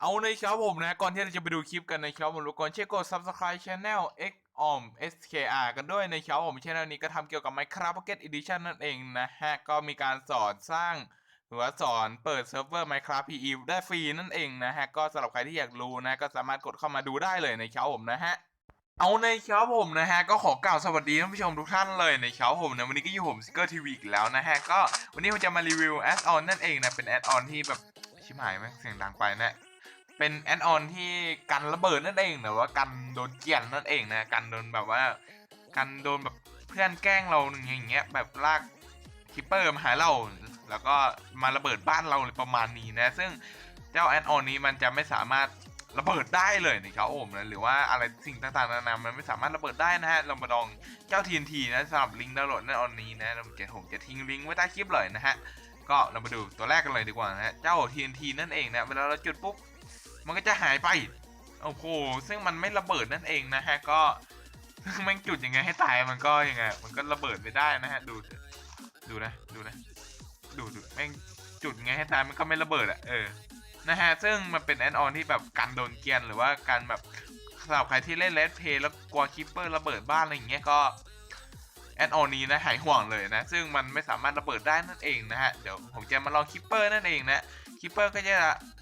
เอาเลยครับผมนะ ก่อนที่เราจะไปดูคลิปกันนะครับผมรบกวนเช่วยกด subscribe channel x om skr กันด้วยนะครับผมช่องนี้ก็ทำเกี่ยวกับ Minecraft Pocket Edition นั่นเองนะฮะ ก็มีการสอนสร้างหรือว่าสอนเปิดเซิร์ฟเวอร์ Minecraft PE ได้ฟรีนั่นเองนะฮะ ก็สำหรับใครที่อยากรู้นะ ก็สามารถกดเข้ามาดูได้เลยนะครับผมนะฮะเอาในครับผมนะฮะก็ขอกล่าวสวัสดีท่านผู้ชมทุกท่านเลยในครับผมนะวันนี้ก็อยู่ผมซิกเกอร์ทีวีอีกแล้วนะฮะก็วันนี้ผมจะมารีวิวแอดออนนั่นเองนะเป็นแอดออนที่แบบชิบหายไหมเสียงดังไปนะ เป็นแอดออนที่กันระเบิดนั่นเองหรือว่ากันโดนเกลียนนั่นเองนะกันโดนแบบว่ากันโดนแบบเพื่อนแกล้งเราอย่างเงี้ยแบบลากคิปเปอร์มาหาเรา แล้วก็มาระเบิดบ้านเราประมาณนี้นะ ซึ่งเจ้าแอดออนนี้มันจะไม่สามารถระเบิดได้เลยนะครับผมนะหรือว่าอะไรสิ่งต่างๆนานามันไม่สามารถระเบิดได้นะฮะเรามาลองเจ้า TNT นะสำหรับลิงก์ดาวน์โหลดแอดออนนี้นะเราจะผมจะทิ้งลิงก์ไว้ใต้คลิปเลยนะฮะก็เรามาดูตัวแรกกันเลยดีกว่านะฮะเจ้า TNT นั่นเองนะเวลาเราจุดปุ๊บ มันก็จะหายไป โอ้โห ซึ่งมันไม่ระเบิดนั่นเองนะฮะ ก็แม่งจุดยังไงให้ตายมันก็ยังไง มันก็ระเบิดไม่ได้นะฮะ ดู ดูนะ ดูนะ ดูดูแม่งจุดยังไงให้ตายมันก็ไม่ระเบิดอะเออ นะฮะ ซึ่งมันเป็นแอนออนที่แบบกันโดนเกียนหรือว่าการแบบสำหรับใครที่เล่นเลสเพย์แล้วกลัวคิปเปอร์ระเบิดบ้านอะไรอย่างเงี้ยก็แอนออนนี้นะหายห่วงเลยนะ ซึ่งมันไม่สามารถระเบิดได้นั่นเองนะฮะ เดี๋ยวผมจะมาลองคิปเปอร์นั่นเองนะ คิปเปอร์ก็จะ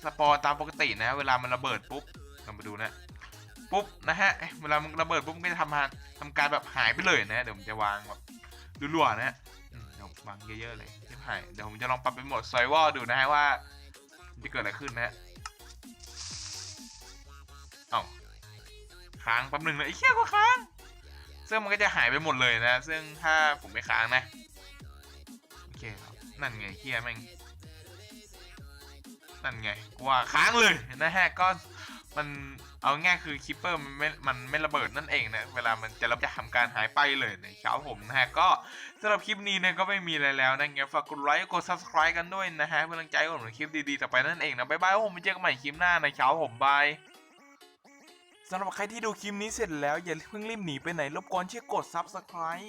สปอร์ตามปกตินะ เวลามันระเบิดปุ๊บเรามาดูนะ ปุ๊บนะฮะ เวลามันระเบิดปุ๊บมันก็จะทำาทำการแบบหายไปเลยนะ เดี๋ยวผมจะวางแบบรัวๆนะฮะเดี๋ยววางเยอะๆเลยที่หาย เดี๋ยวผมจะลองปรับเป็นโหมดซอยวอลดูนะฮะว่าจะเกิดอะไรขึ้นนะฮะเอ้าค้างแป๊บหนึ่งนะไอ้เหี้ยก็ค้าง ซึ่งมันก็จะหายไปหมดเลยนะ ซึ่งถ้าผมไม่ค้างนะ โอเคครับ นั่นไงเฮียแม่ง นั่นไงกว่าค้างเลยนะฮะก็มันเอาง่ายคือคิปเปอร์มันไม่ มันไม่ระเบิดนั่นเองนะเวลามันจะรับจะทำการหายไปเลยนะครับผมนะฮะก็สำหรับคลิปนี้เนี่ยก็ไม่มีอะไรแล้วนะเงั้นฝากกดไลค์กด subscribe กันด้วยนะฮะเพื่อกำลังใจผมในคลิปดีๆต่อไปนั่นเองนะบ๊ายบายผมไปเจอกันใหม่คลิปหน้านะครับผมบายสำหรับใครที่ดูคลิปนี้เสร็จแล้วอย่าเพิ่งรีบหนีไปไหนรบกวนช่วยกด subscribe